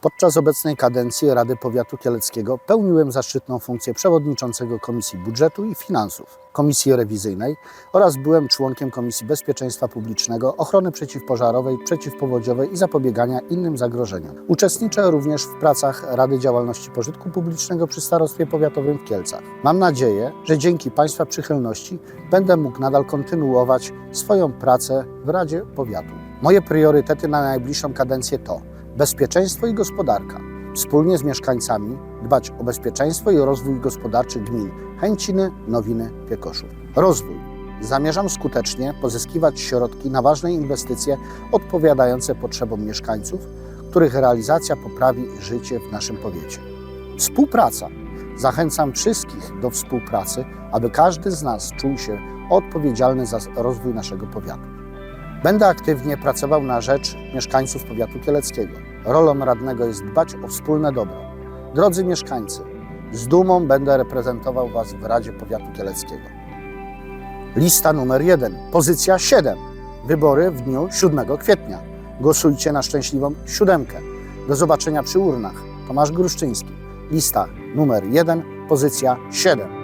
Podczas obecnej kadencji Rady Powiatu Kieleckiego pełniłem zaszczytną funkcję przewodniczącego Komisji Budżetu i Finansów, Komisji Rewizyjnej oraz byłem członkiem Komisji Bezpieczeństwa Publicznego, Ochrony Przeciwpożarowej, Przeciwpowodziowej i Zapobiegania innym zagrożeniom. Uczestniczę również w pracach Rady Działalności Pożytku Publicznego przy Starostwie Powiatowym w Kielcach. Mam nadzieję, że dzięki Państwa przychylności będę mógł nadal kontynuować swoją pracę w Radzie Powiatu. Moje priorytety na najbliższą kadencję to bezpieczeństwo i gospodarka. Wspólnie z mieszkańcami dbać o bezpieczeństwo i rozwój gospodarczy gmin Chęciny, Nowiny, Piekoszów. Rozwój. Zamierzam skutecznie pozyskiwać środki na ważne inwestycje odpowiadające potrzebom mieszkańców, których realizacja poprawi życie w naszym powiecie. Współpraca. Zachęcam wszystkich do współpracy, aby każdy z nas czuł się odpowiedzialny za rozwój naszego powiatu. Będę aktywnie pracował na rzecz mieszkańców powiatu kieleckiego. Rolą radnego jest dbać o wspólne dobro. Drodzy mieszkańcy, z dumą będę reprezentował Was w Radzie Powiatu Kieleckiego. Lista numer 1, pozycja 7. Wybory w dniu 7 kwietnia. Głosujcie na szczęśliwą siódemkę. Do zobaczenia przy urnach. Tomasz Gruszczyński. Lista numer 1, pozycja 7.